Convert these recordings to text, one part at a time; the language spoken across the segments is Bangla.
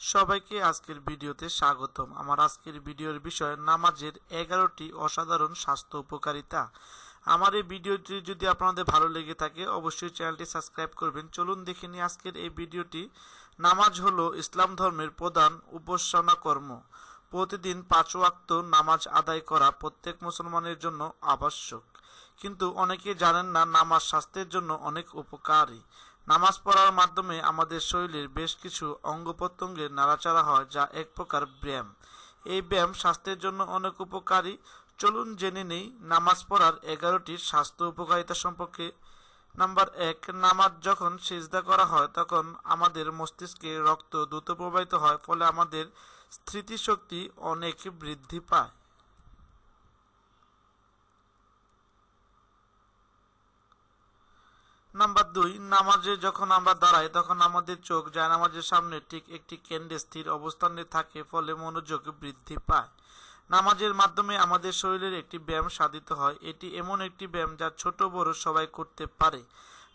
সবাইকে আজকের ভিডিওতে স্বাগতম। আমার আজকের ভিডিওর বিষয়, নামাজের এগারোটি অসাধারণ স্বাস্থ্য উপকারিতা। আমার এই ভিডিওটি যদি আপনাদের ভালো লেগে থাকে, অবশ্যই চ্যানেলটি সাবস্ক্রাইব করবেন। চলুন দেখে নিই আজকের এই ভিডিওটি। নামাজ হলো ইসলাম ধর্মের প্রধান উপাসনা কর্ম প্রতিদিন পাঁচ ওয়াক্ত নামাজ আদায় করা প্রত্যেক মুসলমানের জন্য আবশ্যক। কিন্তু অনেকে জানেন না, নামাজ স্বাস্থ্যের জন্য অনেক উপকারী। নামাজ পড়ার মাধ্যমে আমাদের শরীরের বেশ কিছু অঙ্গ প্রত্যঙ্গের নাড়াচাড়া হয়, যা এক প্রকার ব্যায়াম। এই ব্যায়াম স্বাস্থ্যের জন্য অনেক উপকারী। চলুন জেনে নেই নামাজ পড়ার এগারোটি স্বাস্থ্য উপকারিতা সম্পর্কে। নাম্বার এক, নামাজ যখন সিজদা করা হয়, তখন আমাদের মস্তিষ্কে রক্ত দ্রুত প্রবাহিত হয়, ফলে আমাদের স্মৃতিশক্তি অনেক বৃদ্ধি পায়। নাম্বার দুই, নামাজে যখন আমরা দাঁড়াই, তখন আমাদের চোখ যায় নামাজের সামনে ঠিক একটি কেন্দ্রে স্থির অবস্থানে থাকে, ফলে মনোযোগ বৃদ্ধি পায়। নামাজের মাধ্যমে আমাদের শরীরের একটি ব্যায়াম সাধিত হয়। এটি এমন একটি ব্যায়াম যা ছোট বড় সবাই করতে পারে।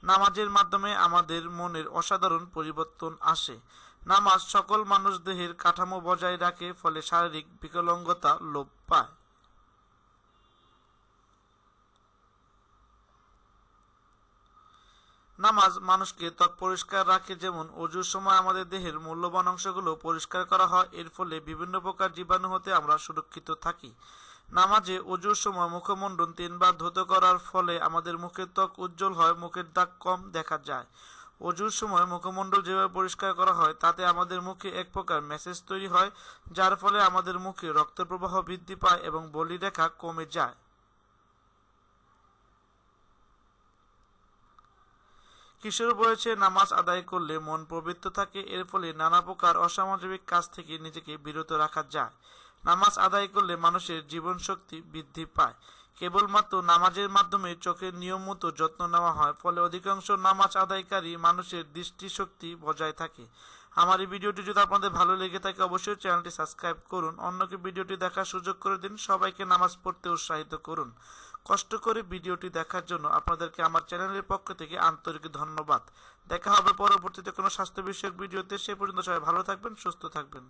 নামাজের মাধ্যমে আমাদের মনের অসাধারণ পরিবর্তন আসে। নামাজ সকল মানুষ দেহের কাঠামো বজায় রাখে, ফলে শারীরিক বিকলাঙ্গতা লোপ পায়। নামাজ মানুষকে ত্বক পরিষ্কার রাখে। যেমন, অজুর সময় আমাদের দেহের মূল্যবান অংশগুলো পরিষ্কার করা হয়। এর ফলে বিভিন্ন প্রকার জীবাণু হতে আমরা সুরক্ষিত থাকি। নামাজে অজুর সময় মুখমণ্ডল তিনবার ধৌত করার ফলে আমাদের মুখের ত্বক উজ্জ্বল হয়, মুখের দাগ কম দেখা যায়। অজুর সময় মুখমণ্ডল যেভাবে পরিষ্কার করা হয়, তাতে আমাদের মুখে এক প্রকার মেসেজ তৈরি হয়, যার ফলে আমাদের মুখে রক্ত প্রবাহ বৃদ্ধি পায় এবং বলিরেখা কমে যায়। কিশোর বয়সে নামাজ আদায় করলে মন পবিত্র থাকে, এর ফলে নানা প্রকার অসামাজিক কাজ থেকে নিজেকে বিরত রাখা যায়। নামাজ আদায় করলে মানুষের জীবন শক্তি বৃদ্ধি পায়। কেবলমাত্র নামাজের মাধ্যমে চোখের নিয়মিত যত্ন নেওয়া হয়, ফলে অধিকাংশ নামাজ আদায়কারী মানুষের দৃষ্টিশক্তি বজায় থাকে। আমার এই ভিডিওটি যদি আপনাদের ভালো লেগে থাকে, অবশ্যই চ্যানেলটি সাবস্ক্রাইব করুন। অন্যকে ভিডিওটি দেখার সুযোগ করে দিন, সবাইকে নামাজ পড়তে উৎসাহিত করুন। কষ্ট করে ভিডিওটি দেখার জন্য আপনাদেরকে আমার চ্যানেলের পক্ষ থেকে আন্তরিক ধন্যবাদ। দেখা হবে পরবর্তীতে কোনো স্বাস্থ্য বিষয়ক ভিডিওতে, সে পর্যন্ত সবাই ভালো থাকবেন, সুস্থ থাকবেন।